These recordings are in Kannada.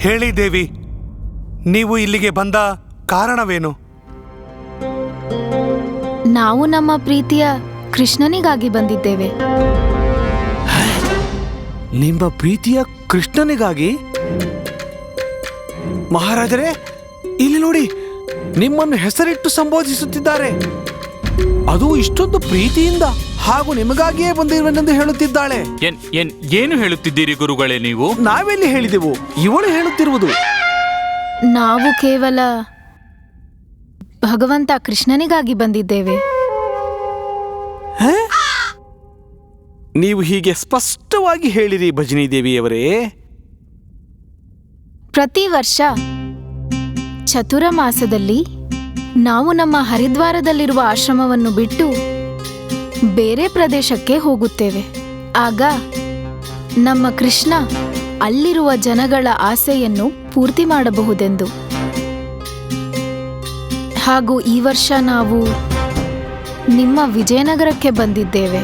ಹೇಳಿ ದೇವಿ ನೀವು ಇಲ್ಲಿಗೆ ಬಂದ ಕಾರಣವೇನು? ನಾವು ನಮ್ಮ ಪ್ರೀತಿಯ ಕೃಷ್ಣನಿಗಾಗಿ ಬಂದಿದ್ದೇವೆ. ನಿಮ್ಮ ಪ್ರೀತಿಯ ಕೃಷ್ಣನಿಗಾಗಿ? ಮಹಾರಾಜರೇ ಇಲ್ಲಿ ನೋಡಿ ನಿಮ್ಮನ್ನು ಹೆಸರಿಟ್ಟು ಸಂಬೋಧಿಸುತ್ತಿದ್ದಾರೆ. ಅದು ಇಷ್ಟೊಂದು ಪ್ರೀತಿಯಿಂದ. ಹಾಗೂ ನಿಮಗಾಗಿಯೇ ಬಂದಿರುವೆನೆಂದು ಹೇಳುತ್ತಿದ್ದಾಳೆ. ಏನ್ ಏನ್ ಏನು ಹೇಳುತ್ತಿದ್ದೀರಿ ಗುರುಗಳೇ ನೀವು? ನಾವೆಲ್ಲಿ ಹೇಳಿದೆವು? ಇವಳು ಹೇಳುತ್ತಿರುವುದು. ನಾವು ಕೇವಲ ಭಗವಂತ ಕೃಷ್ಣನಿಗಾಗಿ ಬಂದಿದ್ದೇವೆ. ನೀವು ಹೀಗೆ ಸ್ಪಷ್ಟವಾಗಿ ಹೇಳಿರಿ ಭಜನಿ ದೇವಿಯವರೇ. ಪ್ರತಿ ವರ್ಷ ಚತುರ ಮಾಸದಲ್ಲಿ ನಾವು ನಮ್ಮ ಹರಿದ್ವಾರದಲ್ಲಿರುವ ಆಶ್ರಮವನ್ನು ಬಿಟ್ಟು ಬೇರೆ ಪ್ರದೇಶಕ್ಕೆ ಹೋಗುತ್ತೇವೆ. ಆಗ ನಮ್ಮ ಕೃಷ್ಣ ಅಲ್ಲಿರುವ ಜನಗಳ ಆಸೆಯನ್ನು ಪೂರ್ತಿ ಮಾಡಬಹುದೆಂದು. ಹಾಗೂ ಈ ವರ್ಷ ನಾವು ನಿಮ್ಮ ವಿಜಯನಗರಕ್ಕೆ ಬಂದಿದ್ದೇವೆ.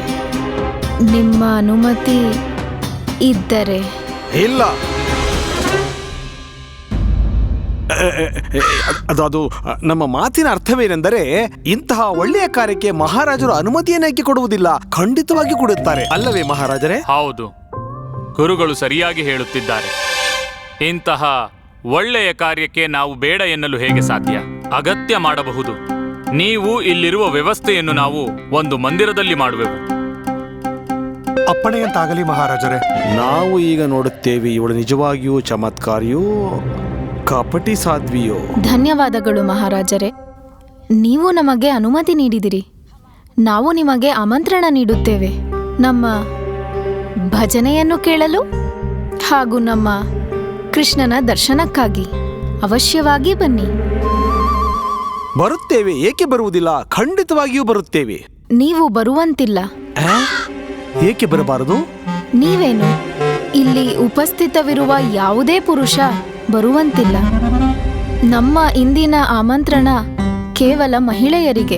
ನಿಮ್ಮ ಅನುಮತಿ ಇದ್ದರೆ. ಇಲ್ಲ. ಅದು ಅದು ನಮ್ಮ ಮಾತಿನ ಅರ್ಥವೇನೆಂದರೆ ಇಂತಹ ಒಳ್ಳೆಯ ಕಾರ್ಯಕ್ಕೆ ಮಹಾರಾಜರು ಅನುಮತಿಯನ್ನೇಕೆ ಕೊಡುವುದಿಲ್ಲ ಖಂಡಿತವಾಗಿ ಕೊಡುತ್ತಾರೆ. ಅಲ್ಲವೇ ಮಹಾರಾಜರೇ? ಹೌದು. ಗುರುಗಳು ಸರಿಯಾಗಿ ಹೇಳುತ್ತಿದ್ದಾರೆ. ಇಂತಹ ಒಳ್ಳೆಯ ಕಾರ್ಯಕ್ಕೆ ನಾವು ಬೇಡ ಎನ್ನಲು ಹೇಗೆ ಸಾಧ್ಯ? ಅಗತ್ಯ ಮಾಡಬಹುದು. ನೀವು ಇಲ್ಲಿರುವ ವ್ಯವಸ್ಥೆಯನ್ನು ನಾವು ಒಂದು ಮಂದಿರದಲ್ಲಿ ಮಾಡುವೆವು. ಅಪ್ಪಣೆಯಂತಾಗಲಿ ಮಹಾರಾಜರೇ. ನಾವು ಈಗ ನೋಡುತ್ತೇವೆ ಇವಳು ನಿಜವಾಗಿಯೂ ಚಮತ್ಕಾರಿಯೋ ಕಪಟಿ ಸಾಧ್ವಿಯೋ. ಧನ್ಯವಾದಗಳು ಮಹಾರಾಜರೇ. ನೀವು ನಮಗೆ ಅನುಮತಿ ನೀಡಿದಿರಿ. ನಾವು ನಿಮಗೆ ಆಮಂತ್ರಣ ನೀಡುತ್ತೇವೆ. ನಮ್ಮ ಭಜನೆಯನ್ನು ಕೇಳಲು ಹಾಗೂ ನಮ್ಮ ಕೃಷ್ಣನ ದರ್ಶನಕ್ಕಾಗಿ ಅವಶ್ಯವಾಗಿ ಬನ್ನಿ. ಬರುತ್ತೇವೆ ಏಕೆ ಬರುವುದಿಲ್ಲ? ಖಂಡಿತವಾಗಿಯೂ ಬರುತ್ತೇವೆ. ನೀವು ಬರುವಂತಿಲ್ಲ. ಆ? ಏಕೆ ಬರಬಾರದು? ನೀವೇನು? ಇಲ್ಲಿ ಉಪಸ್ಥಿತವಿರುವ ಯಾವುದೇ ಪುರುಷ ಬರುವಂತಿಲ್ಲ. ನಮ್ಮ ಇಂದಿನ ಆಮಂತ್ರಣ ಕೇವಲ ಮಹಿಳೆಯರಿಗೆ.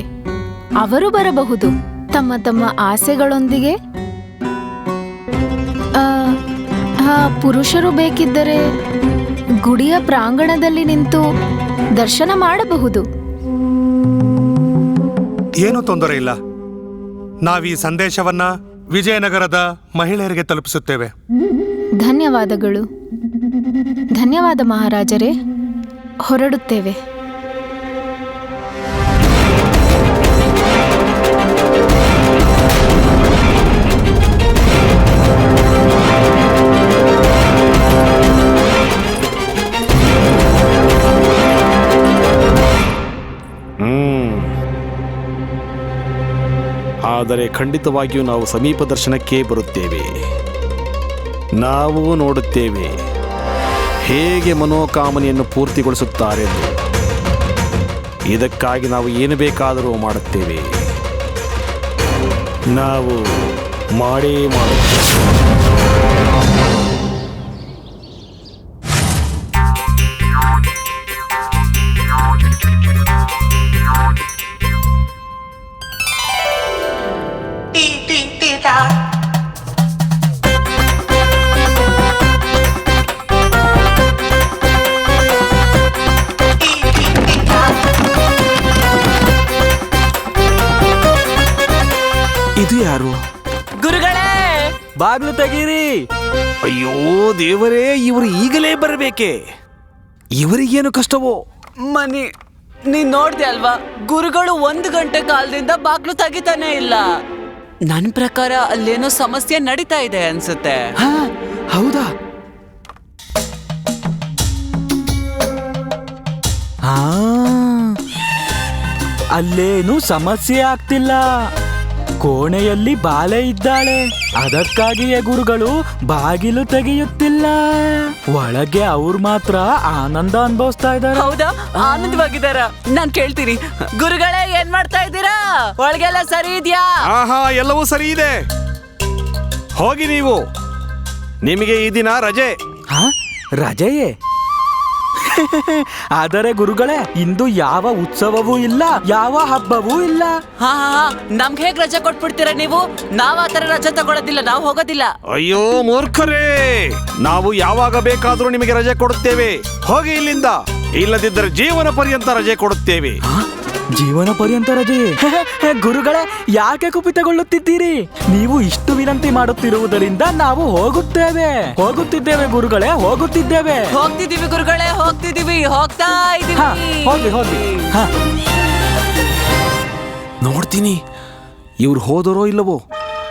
ಅವರು ಬರಬಹುದು. ತಮ್ಮ ತಮ್ಮ ಆಸೆಗಳೊಂದಿಗೆ. ಪುರುಷರು ಬೇಕಿದ್ದರೆ ಗುಡಿಯ ಪ್ರಾಂಗಣದಲ್ಲಿ ನಿಂತು ದರ್ಶನ ಮಾಡಬಹುದು. ಏನು ತೊಂದರೆ ಇಲ್ಲ. ನಾವೀ ಸಂದೇಶವನ್ನ ವಿಜಯನಗರದ ಮಹಿಳೆಯರಿಗೆ ತಲುಪಿಸುತ್ತೇವೆ. ಧನ್ಯವಾದಗಳು. ಧನ್ಯವಾದ ಮಹಾರಾಜರೇ ಹೊರಡುತ್ತೇವೆ. ಆದರೆ ಖಂಡಿತವಾಗಿಯೂ ನಾವು ಸಮೀಪ ದರ್ಶನಕ್ಕೆ ಬರುತ್ತೇವೆ. ನಾವು ನೋಡುತ್ತೇವೆ. ಹೇಗೆ ಮನೋಕಾಮನೆಯನ್ನು ಪೂರ್ತಿಗೊಳಿಸುತ್ತಾರೆ? ಇದಕ್ಕಾಗಿ ನಾವು ಏನು ಬೇಕಾದರೂ ಮಾಡುತ್ತೇವೆ. ನಾವು ಮಾಡೇ ಮಾಡುತ್ತೇವೆ. ಬಾಗ್ಲು ತೆಗೀರಿ. ಅಯ್ಯೋ ದೇವರೇ ಇವರು ಈಗಲೇ ಬರಬೇಕೆ? ಇವರಿಗೇನು ಕಷ್ಟವೋ? ಮನಿ ನೀನ್ ನೋಡ್ದೆ ಅಲ್ವಾ? ಗುರುಗಳು ಒಂದು ಗಂಟೆ ಕಾಲದಿಂದ ಬಾಗ್ಲು ತೆಗಿತಾನೆ ಇಲ್ಲ. ನನ್ ಪ್ರಕಾರ ಅಲ್ಲೇನೋ ಸಮಸ್ಯೆ ನಡೀತಾ ಇದೆ ಅನ್ಸುತ್ತೆ. ಹಾ ಹೌದಾ? ಆ ಅಲ್ಲೇನು ಸಮಸ್ಯೆ ಆಗ್ತಿಲ್ಲ. ಕೋಣೆಯಲ್ಲಿ ಬಾಲೆ ಇದ್ದಾಳೆ. ಅದಕ್ಕಾಗಿಯೇ ಗುರುಗಳು ಬಾಗಿಲು ತೆಗೆಯುತ್ತಿಲ್ಲ. ಒಳಗೆ ಅವ್ರು ಮಾತ್ರ ಆನಂದ ಅನುಭವಿಸ್ತಾ ಇದ್ದಾರೆ. ಹೌದಾ? ಆನಂದವಾಗಿದ್ದಾರ? ನಾನ್ ಕೇಳ್ತೀನಿ. ಗುರುಗಳೇ ಏನ್ ಮಾಡ್ತಾ ಇದ್ದೀರಾ? ಒಳಗೆಲ್ಲ ಸರಿ ಇದ್ಯಾ? ಆಹಾ ಎಲ್ಲವೂ ಸರಿ ಇದೆ. ಹೋಗಿ ನೀವು. ನಿಮಗೆ ಈ ದಿನ ರಜೆ. ಹಾ ರಜೆಯೇ? ಆದರೆ ಗುರುಗಳೇ ಇಂದು ಯಾವ ಉತ್ಸವವೂ ಇಲ್ಲ ಯಾವ ಹಬ್ಬವೂ ಇಲ್ಲ. ಹಾ ಹಾ ಹಾ ನಮ್ಗೆ ಹೇಗ್ ರಜೆ ಕೊಟ್ಬಿಡ್ತೀರಾ ನೀವು? ನಾವ್ ಆತರ ರಜೆ ತಗೊಳ್ಳೋದಿಲ್ಲ ನಾವು ಹೋಗೋದಿಲ್ಲ. ಅಯ್ಯೋ ಮೂರ್ಖರೇ! ನಾವು ಯಾವಾಗ ಬೇಕಾದರೂ ನಿಮಗೆ ರಜೆ ಕೊಡುತ್ತೇವೆ. ಹೋಗಿ ಇಲ್ಲಿಂದ. ಇಲ್ಲದಿದ್ದರೆ ಜೀವನ ಪರ್ಯಂತ ರಜೆ ಕೊಡುತ್ತೇವೆ? ಜೀವನ ಪರ್ಯಂತ ರಜೆ. ಗುರುಗಳೇ ಯಾಕೆ ಕುಪಿತಗೊಳ್ಳುತ್ತಿದ್ದೀರಿ? ನೀವು ಇಷ್ಟು ವಿನಂತಿ ಮಾಡುತ್ತಿರುವುದರಿಂದ ನಾವು ಹೋಗುತ್ತೇವೆ. ಹೋಗುತ್ತಿದ್ದೇವೆ ಗುರುಗಳೇ ಹೋಗುತ್ತಿದ್ದೇವೆ. ಹೋಗ್ತಿದೀವಿ ಗುರುಗಳೇ ಹೋಗ್ತಿದೀವಿ ಹೋಗ್ತಾ ಹ, ಇದೀವಿ ಹೋಗಿ ಹೋಗಿ. ಹ. ನೋಡ್ತೀನಿ ಇವ್ರು ಹೋದರೋ ಇಲ್ಲವೋ?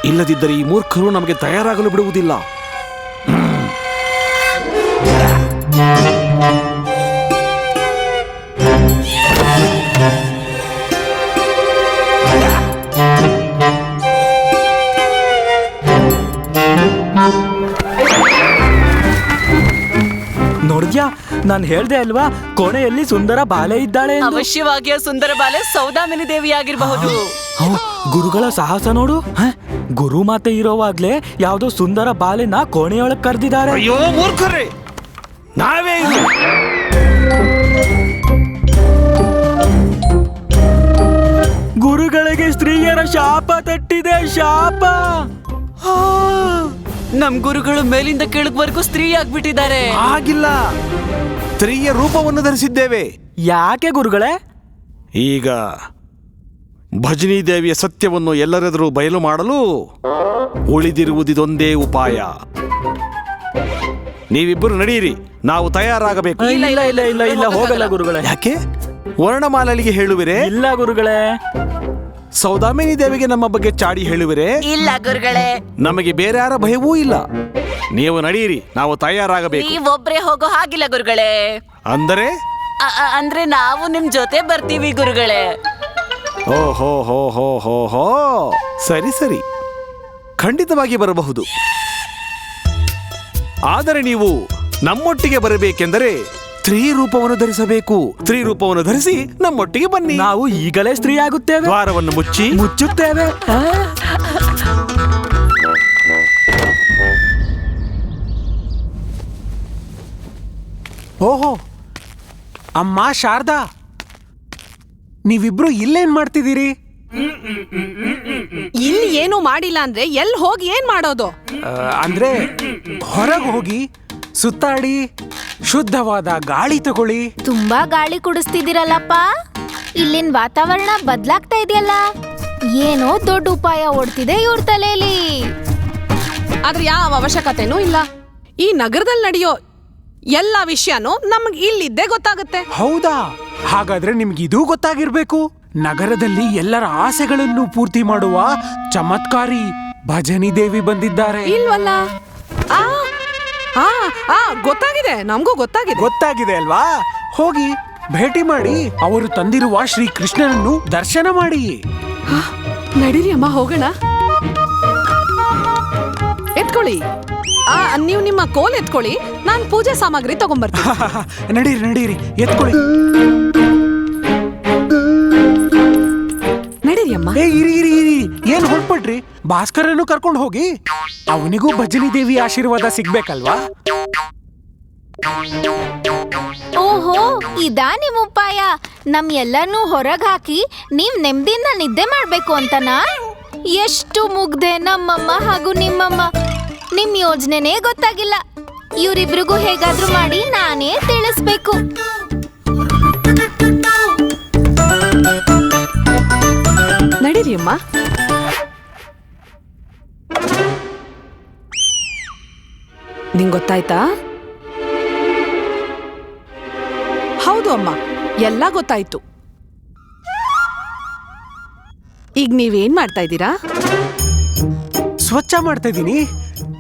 ಇಲ್ಲದಿದ್ದರೆ ಈ ಮೂರ್ಖರು ನಮಗೆ ತಯಾರಾಗಲು ಬಿಡುವುದಿಲ್ಲ. ನಾನು ಹೇಳ್ದೆ ಅಲ್ವಾ ಕೋಣೆಯಲ್ಲಿ ಸುಂದರ ಬಾಲೆ ಇದ್ದಾಳೆ ಎಂದು. ಅವಶ್ಯವಾಗಿ ಆ ಸುಂದರ ಬಾಲೆ ಸೌದಾಮಿನಿ ದೇವಿ ಆಗಿರಬಹುದು ಹೌ, ಗುರುಗಳ ಸಾಹಸ ನೋಡು. ಹ? ಗುರು ಮಾತೆ ಇರೋವಾಗ್ಲೇ ಯಾವ್ದೋ ಸುಂದರ ಬಾಲೆನ ಕೋಣೆಯೊಳಗೆ ಕರೆದಿದ್ದಾರೆ. ಅಯ್ಯೋ ಮೂರ್ಖರೇ! ನಾವೇ ಗುರುಗಳಿಗೆ ಸ್ತ್ರೀಯರ ಶಾಪ ತಟ್ಟಿದೆ ಶಾಪ. ಹಾ, ನಮ್ ಗುರುಗಳು ಮೇಲಿಂದ ಕೆಳಗ್ವರೆಗೂ ಸ್ತ್ರೀ ಆಗ್ಬಿಟ್ಟಿದ್ದಾರೆ ಆಗಿಲ್ಲ ಸ್ತ್ರೀಯ ರೂಪವನ್ನು ಧರಿಸಿದ್ದೇವೆ. ಯಾಕೆ ಗುರುಗಳೇ? ಈಗ ಭಜನಿ ದೇವಿಯ ಸತ್ಯವನ್ನು ಎಲ್ಲರೆದುರು ಬಯಲು ಮಾಡಲು ಉಳಿದಿರುವುದಿದೊಂದೇ ಉಪಾಯ. ನೀವಿಬ್ಬರು ನಡೆಯಿರಿ ನಾವು ತಯಾರಾಗಬೇಕು. ಇಲ್ಲ ಇಲ್ಲ ಇಲ್ಲ ಇಲ್ಲ ಇಲ್ಲ ಹೋಗಲ್ಲ ಗುರುಗಳೇ. ಯಾಕೆ? ವರ್ಣಮಾಲಿಗೆ ಹೇಳುವಿರೇ? ಇಲ್ಲ ಗುರುಗಳೇ. ಸೌದಾಮಿನಿ ದೇವಿಗೆ ನಮ್ಮ ಬಗ್ಗೆ ಚಾಡಿ ಹೇಳುವಿರೆ? ಇಲ್ಲ ಗುರುಗಳೇ. ನಮಗೆ ಬೇರೆ ಯಾರ ಭಯವೂ ಇಲ್ಲ. ನೀವು ನಡೆಯಿರಿ ನಾವು ತಯಾರಾಗಬೇಕು. ನೀವೊಬ್ರೇ ಹೋಗೋ ಹಾಗಿಲ್ಲ ಗುರುಗಳೇ. ಅಂದರೆ? ಅ- ಅ- ಅಂದ್ರೆ ನಾವು ನಿಮ್ ಜೊತೆ ಬರ್ತೀವಿ ಗುರುಗಳೇ. ಓ ಹೋ ಹೋ ಹೋ ಹೋ ಹೋ. ಸರಿ ಸರಿ. ಖಂಡಿತವಾಗಿ ಬರಬಹುದು. ಆದರೆ ನೀವು ನಮ್ಮೊಟ್ಟಿಗೆ ಬರಬೇಕೆಂದರೆ ಸ್ತ್ರೀ ರೂಪವನ್ನು ಧರಿಸಬೇಕು. ಸ್ತ್ರೀ ರೂಪವನ್ನು ಧರಿಸಿ ನಮ್ಮೊಟ್ಟಿಗೆ ಬನ್ನಿ. ನಾವು ಈಗಲೇ ಸ್ತ್ರೀ ಆಗುತ್ತೇವೆ ದ್ವಾರವನ್ನು ಮುಚ್ಚಿ. ಮುಚ್ಚುತ್ತೇವೆ. ಓಹೋ. ಅಮ್ಮ ಶಾರದಾ. ನೀವಿಬ್ರು ಇಲ್ಲೇನ್ ಮಾಡ್ತಿದ್ದೀರಿ? ಇಲ್ಲಿ ಏನು ಮಾಡಿಲ್ಲ ಅಂದ್ರೆ ಎಲ್ಲಿ ಹೋಗಿ ಏನ್ ಮಾಡೋದು? ಆ, ಅಂದ್ರೆ ಹೊರಗೆ ಹೋಗಿ ಸುತ್ತಾಡಿ ಶುದ್ಧವಾದ ಗಾಳಿ ತಗೊಳ್ಳಿ. ತುಂಬಾ ಗಾಳಿ ಕುಡಿಸ್ತಿದ್ದೀರಲ್ಲಪ್ಪ. ಇಲ್ಲಿನ ವಾತಾವರಣ ಬದಲಾಗ್ತಾ ಇದೆಯಲ್ಲ. ಏನೋ ದೊಡ್ಡ ಉಪಾಯ ಓಡ್ತಿದೆ ಇವ್ರ ತಲೆಯಲ್ಲಿ ಆದ್ರೆ ಯಾವ ಅವಶ್ಯಕತೆನೂ ಇಲ್ಲ. ಈ ನಗರದಲ್ಲಿ ನಡೆಯೋ ಎಲ್ಲ ವಿಷಯನೂ ನಮ್ಗೆ ಇಲ್ಲಿದ್ದೇ ಗೊತ್ತಾಗುತ್ತೆ. ಹೌದಾ? ಹಾಗಾದ್ರೆ ನಿಮ್ಗೆ ಇದೂ ಗೊತ್ತಾಗಿರ್ಬೇಕು. ನಗರದಲ್ಲಿ ಎಲ್ಲರ ಆಸೆಗಳನ್ನು ಪೂರ್ತಿ ಮಾಡುವ ಚಮತ್ಕಾರಿ ಭಜನಿ ದೇವಿ ಬಂದಿದ್ದಾರೆ. ಇಲ್ವಲ್ಲ? ಆ ಆ ಆ ಗೊತ್ತಾಗಿದೆ. ನಮಗೂ ಗೊತ್ತಾಗಿದೆ. ಗೊತ್ತಾಗಿದೆ ಅಲ್ವಾ? ಹೋಗಿ ಭೇಟಿ ಮಾಡಿ. ಅವರು ತಂದಿರುವ ಶ್ರೀ ಕೃಷ್ಣನನ್ನು ದರ್ಶನ ಮಾಡಿ. ನಡೀರಿ ಅಮ್ಮ ಹೋಗೋಣ. ಎತ್ಕೊಳ್ಳಿ. ಆ ನೀವು ನಿಮ್ಮ ಕೋಲ್ ಎತ್ಕೊಳ್ಳಿ. ನಾನು ಪೂಜೆ ಸಾಮಗ್ರಿ ತಗೊಂಬರ್ತೀನಿ. ನಡೀರಿ ನಡೀರಿ. ಎತ್ಕೊಳ್ಳಿ. ನಡೀರಿ ಅಮ್ಮ. ಏ ಇರಿ ಇರಿ ಇರಿ. ಏನು ಹೊರಟ್ಬಿಟ್ರಿ? ಭಾಸ್ಕರನ್ನು ಕರ್ಕೊಂಡು ಹೋಗಿ. ಅವನಿಗೂ ಭಜನಿ ದೇವಿ ಆಶೀರ್ವಾದ ಸಿಗ್ಬೇಕಲ್ವಾ? ಓಹೋ ಇದಾ ನಿಮ್ ಉಪಾಯ. ನಮ್ ಎಲ್ಲಾನು ಹೊರಗ್ ಹಾಕಿ ನೀವ್ ನೆಮ್ಮದಿಯಿಂದ ನಿದ್ದೆ ಮಾಡ್ಬೇಕು ಅಂತನಾ? ಎಷ್ಟು ಮುಗ್ದೆ ನಮ್ಮಮ್ಮ ಹಾಗೂ ನಿಮ್ಮಮ್ಮ. ನಿಮ್ ಯೋಜನೆನೇ ಗೊತ್ತಾಗಿಲ್ಲ. ಇವ್ರಿಬ್ರಿಗೂ ಹೇಗಾದ್ರೂ ಮಾಡಿ ನಾನೇ ತಿಳಿಸ್ಬೇಕು. ನಡೀರಿ ಅಮ್ಮ. ನಿಂಗ್ ಗೊತ್ತಾಯ್ತಾ? ಹೌದು ಅಮ್ಮ ಎಲ್ಲ ಗೊತ್ತಾಯ್ತು. ಈಗ ನೀವೇನ್ ಮಾಡ್ತಾ ಇದ್ದೀರಾ? ಸ್ವಚ್ಛ ಮಾಡ್ತಾ ಇದ್ದೀನಿ.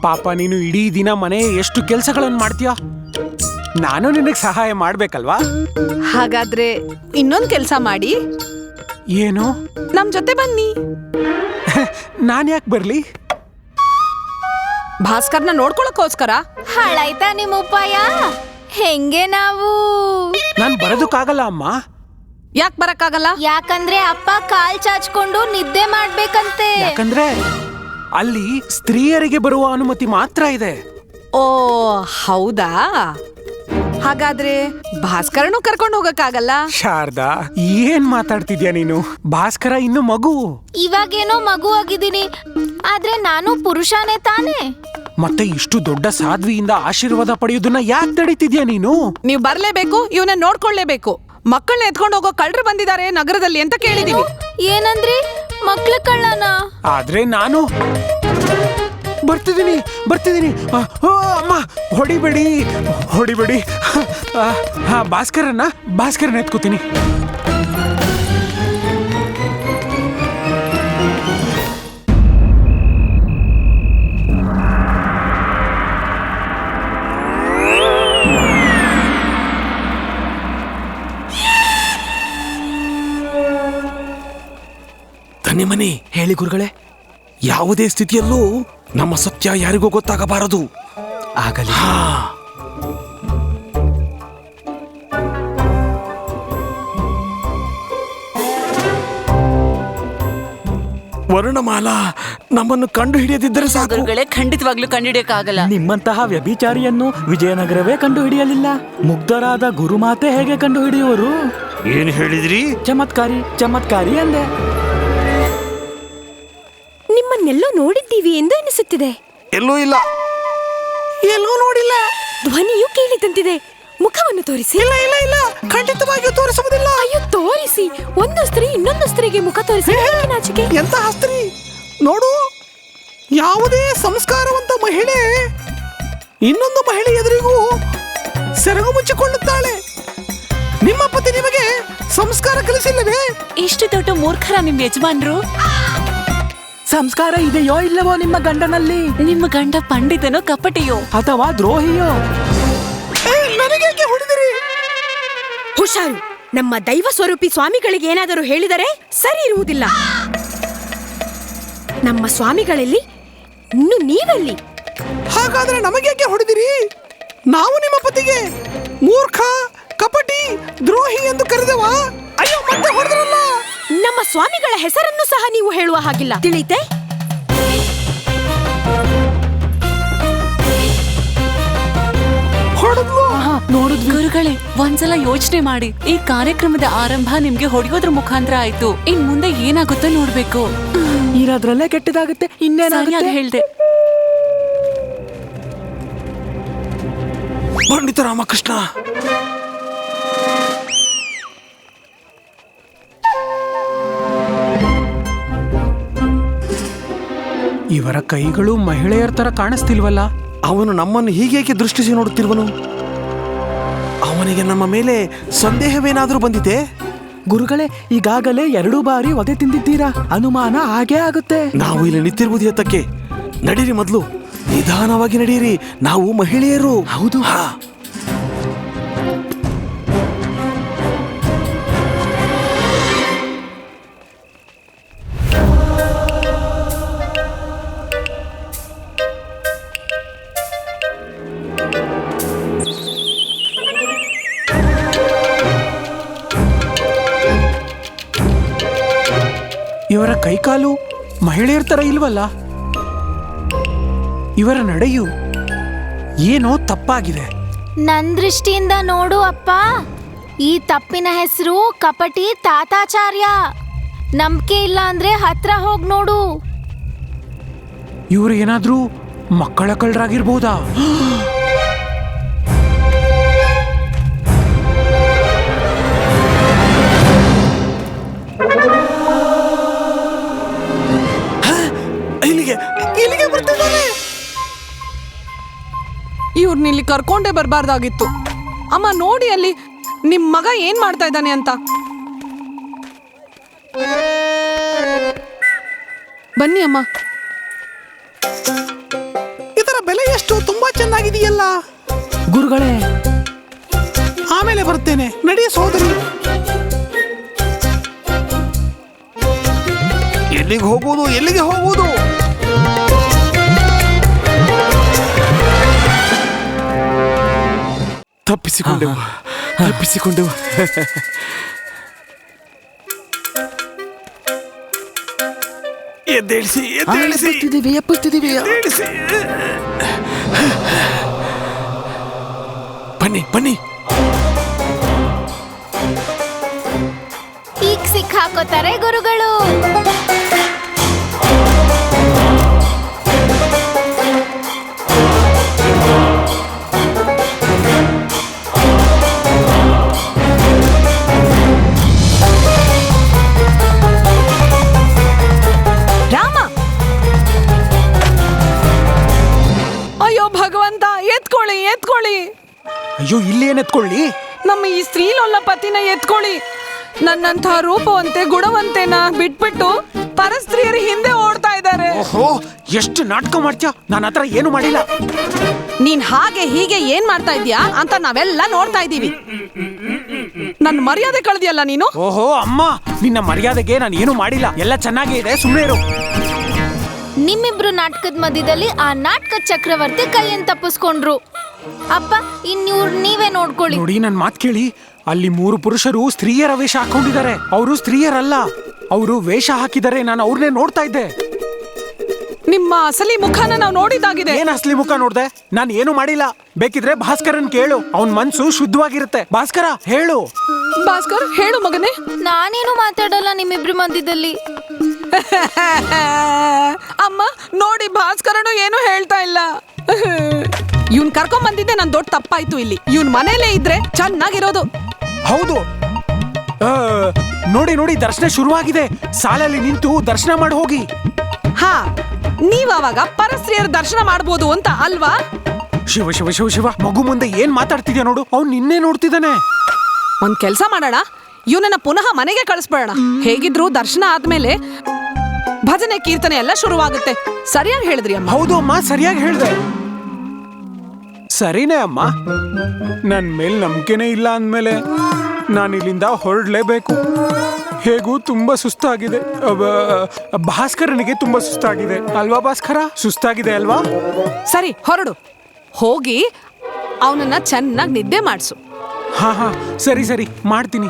ಪಾಪ ನೀನು ಇಡೀ ದಿನ ಮನೆ ಎಷ್ಟು ಕೆಲಸಗಳನ್ನು ಮಾಡ್ತೀಯ? ನಾನು ನಿನಗೆ ಸಹಾಯ ಮಾಡ್ಬೇಕಲ್ವಾ? ಹಾಗಾದ್ರೆ ಇನ್ನೊಂದ್ ಕೆಲಸ ಮಾಡಿ. ಏನು? ನಮ್ ಜೊತೆ ಬನ್ನಿ. ನಾನು ಯಾಕೆ ಬರ್ಲಿ? ಭಾಸ್ಕರ್ನ ನೋಡ್ಕೊಳಕ್ಕೋಸ್ಕರ? ಹಾಳಾಯ್ತಾ ನಿಮ್ ಉಪಾಯ? ಹೆಂಗೆ ನಾವು? ನಾನು ಬರೋದಕ್ಕಾಗಲ್ಲ ಅಮ್ಮ. ಯಾಕೆ ಬರಕ್ಕಾಗಲ್ಲ? ಯಾಕಂದ್ರೆ ಅಪ್ಪ ಕಾಲ್ ಚಾಚ್ಕೊಂಡು ನಿದ್ದೆ ಮಾಡ್ಬೇಕಂತೆ. ಯಾಕಂದ್ರೆ ಅಲ್ಲಿ ಸ್ತ್ರೀಯರಿಗೆ ಬರುವ ಅನುಮತಿ ಮಾತ್ರ ಇದೆ. ಓ ಹೌದಾ? ಹಾಗಾದ್ರೆ ಭಾಸ್ಕರನು ಕರ್ಕೊಂಡು ಹೋಗಕ್ಕಾಗಲ್ಲ? ಶಾರದಾ ಏನ್ ಮಾತಾಡ್ತಿದ್ಯಾ ನೀನು? ಭಾಸ್ಕರ ಇನ್ನು ಮಗು. ಇವಾಗೇನೋ ಮಗು ಆಗಿದ್ದೀನಿ. ಆದ್ರೆ ನಾನು ಪುರುಷನೇ ತಾನೇ. ಮತ್ತೆ ಇಷ್ಟು ದೊಡ್ಡ ಸಾಧ್ವಿಯಿಂದ ಆಶೀರ್ವಾದ ಪಡೆಯೋದನ್ನ ಯಾಕೆ ತಡೀತಿದ್ಯಾ ನೀನು? ನೀವು ಬರ್ಲೇಬೇಕು ಇವನ್ನ ನೋಡ್ಕೊಳ್ಳೇಬೇಕು. ಮಕ್ಕಳನ್ನ ಎತ್ಕೊಂಡು ಹೋಗೋ ಕಳ್ಳರು ಬಂದಿದ್ದಾರೆ ನಗರದಲ್ಲಿ ಅಂತ ಕೇಳಿದೀವಿ. ಏನಂದ್ರಿ? ಮಕ್ಳ ಕಳ್ಳನ? ಆದ್ರೆ ನಾನು ಬರ್ತಿದ್ದೀನಿ ಬರ್ತಿದ್ದೀನಿ. ಓ, ಅಮ್ಮ ಹೊಡಿಬೇಡಿ ಹೊಡಿಬೇಡಿ. ಹಾ ಭಾಸ್ಕರನ್ನ ಭಾಸ್ಕರನ್ನ ಎತ್ಕೋತೀನಿ. ಮನಿ ಹೇಳಿ ಗುರುಗಳೇ. ಯಾವುದೇ ಸ್ಥಿತಿಯಲ್ಲೂ ನಮ್ಮ ಸತ್ಯ ಯಾರಿಗೂ ಗೊತ್ತಾಗಬಾರದು. ಆಗಲಿ. ವರ್ಣಮಾಲಾ ನಮ್ಮನ್ನು ಕಂಡು ಹಿಡಿಯದಿದ್ದರೆ ಸಾಕು. ಗುರುಗಳೇ ಖಂಡಿತವಾಗ್ಲೂ ಕಂಡಿಡಿಯಕ್ಕಾಗಲ್ಲ ನಿಮ್ಮಂತಹ ವ್ಯಭಿಚಾರಿಯನ್ನು ವಿಜಯನಗರವೇ ಕಂಡು ಹಿಡಿಯಲಿಲ್ಲ ಮುಗ್ಧರಾದ ಗುರುಮಾತೆ ಹೇಗೆ ಕಂಡು ಹಿಡಿಯುವರು ಏನು ಹೇಳಿದ್ರಿ? ಚಮತ್ಕಾರಿ ಚಮತ್ಕಾರಿ ಅಂದೆ. ನಿಮ್ಮನ್ನೆಲ್ಲೋ ನೋಡಿದ್ದೀವಿ ಎಂದು ಅನಿಸುತ್ತಿದೆ. ಎಲ್ಲೂ ಇಲ್ಲ. ಎಲ್ಲೂ ನೋಡಿಲ್ಲ. ಧ್ವನಿಯು ಕೇಳಿದಂತಿದೆ. ಮುಖವನ್ನು ತೋರಿಸಿ. ಇಲ್ಲ ಇಲ್ಲ ಇಲ್ಲ. ಖಂಡಿತವಾಗಿಯೂ ತೋರಿಸುವುದಿಲ್ಲ. ಅಯ್ಯೋ ತೋರಿಸಿ. ಒಂದು ಸ್ತ್ರೀ ಇನ್ನೊಂದು ಸ್ತ್ರೀಗೆ ಮುಖ ತೋರಿಸಿ ಹೇಗೆ ನಾಚಿಕೆ? ಎಂತ ಸ್ತ್ರೀ ನೋಡು. ಯಾವುದೇ ಸಂಸ್ಕಾರವಂತ ಮಹಿಳೆ ಇನ್ನೊಂದು ಮಹಿಳೆ ಎದುರಿಗೂ ಸೆರಗು ಮುಚ್ಚಿಕೊಳ್ಳುತ್ತಾಳೆ. ನಿಮ್ಮ ಪತಿ ನಿಮಗೆ ಸಂಸ್ಕಾರ ಕಲಿಸಿಲ್ಲವೇ? ಇಷ್ಟು ದೊಡ್ಡ ಮೂರ್ಖರ ನಿಮ್ ಯಜಮಾನ್ರು? ಸಂಸ್ಕಾರ ಇದೆಯೋ ಇಲ್ಲವೋ ನಿಮ್ಮ ಗಂಡನಲ್ಲಿ? ನಿಮ್ಮ ಗಂಡ ಪಂಡಿತನೋ ಕಪಟಿಯೋ? ಅಥವಾ ದ್ರೋಹಿಯೋ? ನನಗೇಕೆ ಹೊಡೆದಿರಿ? ಹುಷಾರು. ನಮ್ಮ ದೈವ ಸ್ವರೂಪಿ ಸ್ವಾಮಿಗಳಿಗೆ ಏನಾದರೂ ಹೇಳಿದರೆ ಸರಿ ಇರುವುದಿಲ್ಲ. ನಮ್ಮ ಸ್ವಾಮಿಗಳಲ್ಲಿ ಇನ್ನು ನೀವಲ್ಲಿ? ಹಾಗಾದ್ರೆ ನಮಗೇಕೆ ಹೊಡೆದಿರಿ? ನಾವು ನಿಮ್ಮ ಪತಿಗೆ ಮೂರ್ಖ ಕಪಟಿ ದ್ರೋಹಿ ಎಂದು ಕರೆದವಾ? ಅಯ್ಯೋ ಮತ್ತೆ ಹೊಡೆದ್ರಲ್ಲ? ನಮ್ಮ ಸ್ವಾಮಿಗಳ ಹೆಸರನ್ನು ಸಹ ನೀವು ಹೇಳುವ ಹಾಗಿಲ್ಲ. ತಿಳಿತೆ? ನೋಡುದ್ ಗುರುಗಳೇ ಒಂದ್ಸಲ ಯೋಚನೆ ಮಾಡಿ. ಈ ಕಾರ್ಯಕ್ರಮದ ಆರಂಭ ನಿಮ್ಗೆ ಹೊಡೆಯೋದ್ರ ಮುಖಾಂತರ ಆಯ್ತು. ಇನ್ ಮುಂದೆ ಏನಾಗುತ್ತೋ ನೋಡ್ಬೇಕು. ಇರೋದ್ರಲ್ಲೇ ಕೆಟ್ಟದಾಗುತ್ತೆ ಇನ್ನೇನಾಗುತ್ತೆ? ಹೇಳ್ದೆ. ಪಂಡಿತ ರಾಮಕೃಷ್ಣ. ಇವರ ಕೈಗಳು ಮಹಿಳೆಯರ ತರ ಕಾಣಿಸ್ತಿಲ್ವಲ್ಲ? ಅವನು ನಮ್ಮನ್ನು ಹೀಗೇಕೆ ದೃಷ್ಟಿಸಿ ನೋಡುತ್ತಿರುವನು? ಅವನಿಗೆ ನಮ್ಮ ಮೇಲೆ ಸಂದೇಹವೇನಾದರೂ ಬಂದಿದೆ? ಗುರುಗಳೇ ಈಗಾಗಲೇ ಎರಡು ಬಾರಿ ಒದೆ ತಿಂದಿದ್ದೀರಾ? ಅನುಮಾನ ಹಾಗೇ ಆಗುತ್ತೆ. ನಾವು ಇಲ್ಲಿ ನಿಂತಿರುವುದು ಎತ್ತಕ್ಕೆ. ನಡೀರಿ ಮೊದಲು. ನಿಧಾನವಾಗಿ ನಡೀರಿ. ನಾವು ಮಹಿಳೆಯರು. ಹೌದು. ಹಾ. ಇವರ ಕೈಕಾಲು ಮಹಿಳೆಯರ ತರ ಇಲ್ವಲ್ಲ? ಇವರ ನಡೆಯು ಏನೋ ತಪ್ಪಾಗಿದೆ. ನನ್ ದೃಷ್ಟಿಯಿಂದ ನೋಡು ಅಪ್ಪ. ಈ ತಪ್ಪಿನ ಹೆಸರು ಕಪಟಿ ತಾತಾಚಾರ್ಯ. ನಂಬಿಕೆ ಇಲ್ಲ ಅಂದ್ರೆ ಹತ್ರ ಹೋಗಿ ನೋಡು. ಇವರು ಏನಾದ್ರೂ ಮಕ್ಕಳ ಕಳ್ಳರಾಗಿರ್ಬೋದಾ? ಕರ್ಕೊಂಡೇ ಬರಬಾರ್ದಾಗಿತ್ತು. ಅಮ್ಮ ನೋಡಿ ಅಲ್ಲಿ. ನಿಮ್ ಮಗ ಏನ್ ಮಾಡ್ತಾ ಇದ್ದಾನೆ ಅಂತ. ಬನ್ನಿ ಅಮ್ಮ. ಇದರ ಬೆಲೆ ಎಷ್ಟು? ತುಂಬಾ ಚೆನ್ನಾಗಿದೆಯಲ್ಲ. ಗುರುಗಳೇ. ಆಮೇಲೆ ಬರ್ತೇನೆ. ನಡಿ ಸೋದರಿ ಎಲ್ಲಿಗೆ ಹೋಗುವುದು? ಎಲ್ಲಿಗೆ ಹೋಗುವುದು? ತಪ್ಪಿಸಿಕೊಂಡೆವು ತಪ್ಪಿಸಿಕೊಂಡೆವು ಬನ್ನಿ ಬನ್ನಿ. ಈಗ ಸಿಕ್ಕಾಕೋತಾರೆ ಗುರುಗಳು. ನಮ್ಮ ಈ ಸ್ತ್ರೀಲೊಲ್ಲ ಪತಿನ ಎತ್ಕೊಳ್ಳಿ. ನನ್ನಂಥ ರೂಪವಂತೆ ಗುಣವಂತೆನ ಬಿಟ್ಬಿಟ್ಟು ಪರಸ್ತ್ರೀಯರ ಹಿಂದೆ ಓಡ್ತಾ ಇದ್ದಾರೆ. ಓಹೋ ಎಷ್ಟು ನಾಟಕ ಮಾಡ್ತ್ಯಾ? ನನ್ನ ಹತ್ರ ಏನು ಮಾಡಿಲ್ಲ. ನೀನ್ ಹಾಗೆ ಹೀಗೆ ಏನ್ ಮಾಡ್ತಾ ಇದೀಯಾ ಅಂತ ನಾವೆಲ್ಲ ನೋಡ್ತಾ ಇದೀವಿ ನನ್ ಮರ್ಯಾದೆ ಕಳ್ದಿಯಲ್ಲ ನೀನು? ಓಹೋ ಅಮ್ಮ ನಿನ್ನ ಮರ್ಯಾದೆಗೆ ನಾನು ಏನು ಮಾಡಿಲ್ಲ. ಎಲ್ಲ ಚೆನ್ನಾಗೇ ಇದೆ ಸುಮ್ಮನೆ ಇರು. ನಿಮ್ಮಿಬ್ರು ನಾಟಕದ ಮಧ್ಯದಲ್ಲಿ ಆ ನಾಟಕ ಚಕ್ರವರ್ತಿ ಕೈಯನ್ನು ತಪ್ಪಿಸ್ಕೊಂಡ್ರು. ಅಪ್ಪ ಇನ್ನೂರ್ ನೀವೇ ನೋಡ್ಕೊಳ್ಳಿ. ನೋಡಿ ನನ್ ಮಾತ್ ಕೇಳಿ. ಅಲ್ಲಿ ಮೂರು ಪುರುಷರು ಸ್ತ್ರೀಯರ ವೇಷ ಹಾಕೊಂಡಿದ್ದಾರೆ. ಅವರು ಸ್ತ್ರೀಯರಲ್ಲ. ಅವರು ವೇಷ ಹಾಕಿದರೆ ನಾನು ಅವ್ರನ್ನೇ ನೋಡ್ತಾ ಇದ್ದೆ. ನಿಮ್ಮ ಅಸಲಿ ಮುಖನ ನಾವು ನೋಡಿದಾಗಿದೆ ಏನ್ ಅಸಲಿ ಮುಖ ನೋಡ್ದೆ? ನಾನು ಏನು ಮಾಡಿಲ್ಲ. ಬೇಕಿದ್ರೆ ಭಾಸ್ಕರನ್ ಕೇಳು. ಅವನ್ ಮನ್ಸು ಶುದ್ಧವಾಗಿರುತ್ತೆ. ಭಾಸ್ಕರ ಹೇಳು. ಭಾಸ್ಕರ್ ಹೇಳು ಮಗನೇ. ನಾನೇನು ಮಾತಾಡಲ್ಲ ನಿಮ್ಮಿಬ್ರು ಮಧ್ಯದಲ್ಲಿ. ಅಮ್ಮ ನೋಡಿ ಭಾಸ್ಕರನು ಏನು ಹೇಳ್ತಾ ಇಲ್ಲ. ಇವ್ನ್ ಕರ್ಕೊಂಡ್ ಬಂದಿದ್ದೆ ನನ್ ದೊಡ್ಡ ತಪ್ಪಾಯ್ತು ಇಲ್ಲಿ. ಇವ್ನ್ ಮನೇಲೆ ಇದ್ರೆ ಚೆನ್ನಾಗಿರೋದು. ಹೌದು. ಆ, ನೋಡಿ ನೋಡಿ ದರ್ಶನ ಶುರುವಾಗಿದೆ. ಸಾಲಲ್ಲಿ ನಿಂತು ದರ್ಶನ ಮಾಡಿ ಹೋಗಿ. ಹಾ ನೀವ್ ಅವಾಗ ಪರಸ್ತ್ರೀಯರ ದರ್ಶನ ಮಾಡ್ಬೋದು ಅಂತ ಅಲ್ವಾ? ಶಿವ ಶಿವ ಶಿವ ಶಿವ ಮಗು ಮುಂದೆ ಏನ್ ಮಾತಾಡ್ತಿದ್ಯಾ ನೋಡು. ಅವ್ನು ನಿನ್ನೆ ನೋಡ್ತಿದ್ದಾನೆ. ಒಂದ್ ಕೆಲ್ಸ ಮಾಡೋಣ. ಇವನನ್ನ ಪುನಃ ಮನೆಗೆ ಕಳಿಸ್ಬೇಡ ಹೇಗಿದ್ರು ದರ್ಶನ ಆದ್ಮೇಲೆ ಭಜನೆ ಕೀರ್ತನೆ ಎಲ್ಲ ಶುರುವಾಗುತ್ತೆ. ಸರಿಯಾಗಿ ಹೇಳಿದ್ರಿ ಅಮ್ಮ. ಹೌದು ಅಮ್ಮ ಸರಿಯಾಗಿ ಹೇಳ್ದೆ. ಸರಿನೇ ಅಮ್ಮ. ನನ್ ಮೇಲೆ ನಂಬಿಕೆನೇ ಇಲ್ಲ ಅಂದಮೇಲೆ ನಾನು ಇಲ್ಲಿಂದ ಹೊರಡಲೇಬೇಕು. ಹೇಗೂ ತುಂಬಾ ಸುಸ್ತಾಗಿದೆ. ಅಬ್ಬ, ಭಾಸ್ಕರನಿಗೆ ತುಂಬಾ ಸುಸ್ತಾಗಿದೆ. ಅಲ್ವಾ ಭಾಸ್ಕರ? ಸುಸ್ತಾಗಿದೆ ಅಲ್ವಾ? ಸರಿ ಹೊರಡು. ಹೋಗಿ ಅವನನ್ನ ಚೆನ್ನಾಗಿ ನಿದ್ದೆ ಮಾಡಿಸು. ಹಾ ಹಾ ಸರಿ ಸರಿ ಮಾಡ್ತೀನಿ.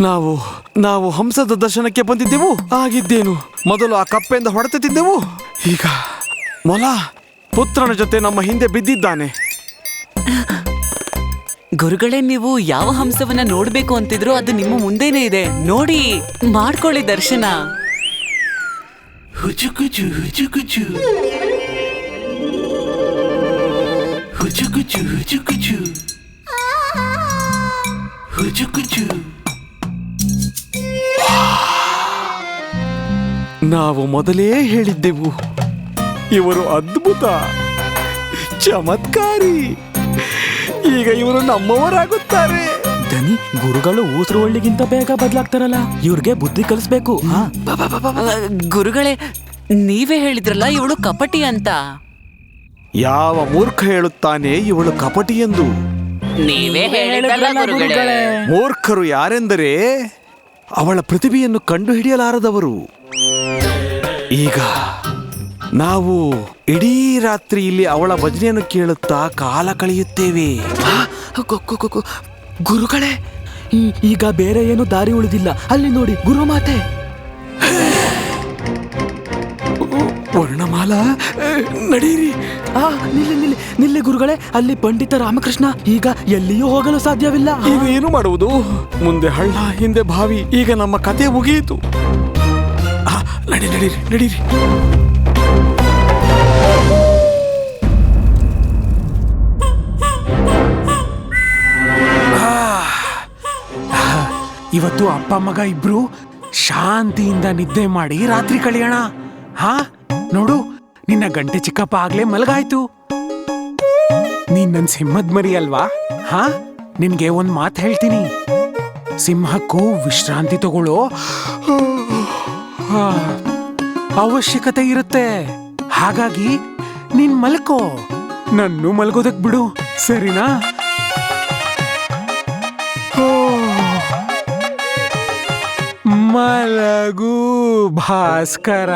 ನಾವು ನಾವು ಹಂಸದ ದರ್ಶನಕ್ಕೆ ಬಂದಿದ್ದೆವು. ಆಗಿದ್ದೇನು? ಮೊದಲು ಆ ಕಪ್ಪೆಯಿಂದ ಹೊಡೆತಿದ್ದೆವು ಈಗ ಮೊಲ ಪುತ್ರನ ಜೊತೆ ನಮ್ಮ ಹಿಂದೆ ಬಿದ್ದಿದ್ದಾನೆ. ಗುರುಗಳೇ ನೀವು ಯಾವ ಹಂಸವನ್ನ ನೋಡ್ಬೇಕು ಅಂತಿದ್ರು ಅದು ನಿಮ್ಮ ಮುಂದೆನೇ ಇದೆ. ನೋಡಿ ಮಾಡ್ಕೊಳ್ಳಿ ದರ್ಶನ. ಹುಚುಕುಚು ಹುಚುಕುಚು. ಹುಚುಕುಚು ಹುಚುಕುಚು. ಹುಚುಕುಚು. ನಾವು ಮೊದಲೇ ಹೇಳಿದ್ದೆವು. ಇವರು ಅದ್ಭುತ ಚಮತ್ಕಾರಿ. ಈಗ ಇವರು ನಮ್ಮವರಾಗುತ್ತಾರೆ. ಧನಿ ಗುರುಗಳು ಊಸರು ಒಳ್ಳಿಗಿಂತ ಬೇಗ ಬದಲಾಗ್ತಾರಲ್ಲ ಇವ್ರಿಗೆ ಬುದ್ಧಿ ಕಲಿಸ್ಬೇಕು ಹಾ? ಗುರುಗಳೇ ನೀವೇ ಹೇಳಿದ್ರಲ್ಲ ಇವಳು ಕಪಟಿ ಅಂತ? ಯಾವ ಮೂರ್ಖ ಹೇಳುತ್ತಾನೆ ಇವಳು ಕಪಟಿ ಎಂದು? ನೀವೇ ಹೇಳಿದ್ರಲ್ಲ ಗುರುಗಳೇ. ಮೂರ್ಖರು ಯಾರೆಂದರೆ ಅವಳ ಪ್ರತಿಭೆಯನ್ನು ಕಂಡುಹಿಡಿಯಲಾರದವರು. ಈಗ ನಾವು ಇಡೀ ರಾತ್ರಿ ಇಲ್ಲಿ ಅವಳ ಭಜನೆಯನ್ನು ಕೇಳುತ್ತಾ ಕಾಲ ಕಳೆಯುತ್ತೇವೆ. ಗುರುಗಳೇ ಈಗ ಬೇರೆ ಏನು ದಾರಿ ಉಳಿದಿಲ್ಲ. ಅಲ್ಲಿ ನೋಡಿ ಗುರುಮಾತೆ. ವರ್ಣಮಾಲಾ ನಡೀರಿ. ಆ ನಿಲ್ಲಿ ನಿಲ್ಲಿ ನಿಲ್ಲಿ ಗುರುಗಳೇ ಅಲ್ಲಿ ಪಂಡಿತ ರಾಮಕೃಷ್ಣ ಈಗ ಎಲ್ಲಿಯೂ ಹೋಗಲು ಸಾಧ್ಯವಿಲ್ಲ. ಈಗ ಏನು ಮಾಡುವುದು? ಮುಂದೆ ಹಳ್ಳ ಹಿಂದೆ ಬಾವಿ ಈಗ ನಮ್ಮ ಕತೆ ಮುಗಿಯಿತು. ನಡಿ ನಡೀರಿ ನಡೀರಿ. ಇವತ್ತು ಅಪ್ಪ, ಮಗ ಇಬ್ರು ಶಾಂತಿಯಿಂದ ನಿದ್ದೆ ಮಾಡಿ ರಾತ್ರಿ ಕಳೆಯೋಣ. ಹಾ? ನೋಡು, ನಿನ್ನ ಗಂಟೆ ಚಿಕ್ಕಪ್ಪ ಆಗ್ಲೇ ಮಲಗಾಯ್ತು. ನೀನ್ ನನ್ ಸಿಂಹದ್ ಮರಿ ಅಲ್ವಾ? ಹಾ? ನಿನ್ಗೆ ಒಂದ್ ಮಾತು ಹೇಳ್ತೀನಿ. ಸಿಂಹಕ್ಕೂ ವಿಶ್ರಾಂತಿ ತಗೊಳ್ಳೋ ಅವಶ್ಯಕತೆ ಇರುತ್ತೆ. ಹಾಗಾಗಿ ನೀನ್ ಮಲ್ಕೋ. ನನ್ನು ಮಲ್ಗೋದಕ್ ಬಿಡು ಸರಿನಾ? ಮಲಗು ಭಾಸ್ಕರ.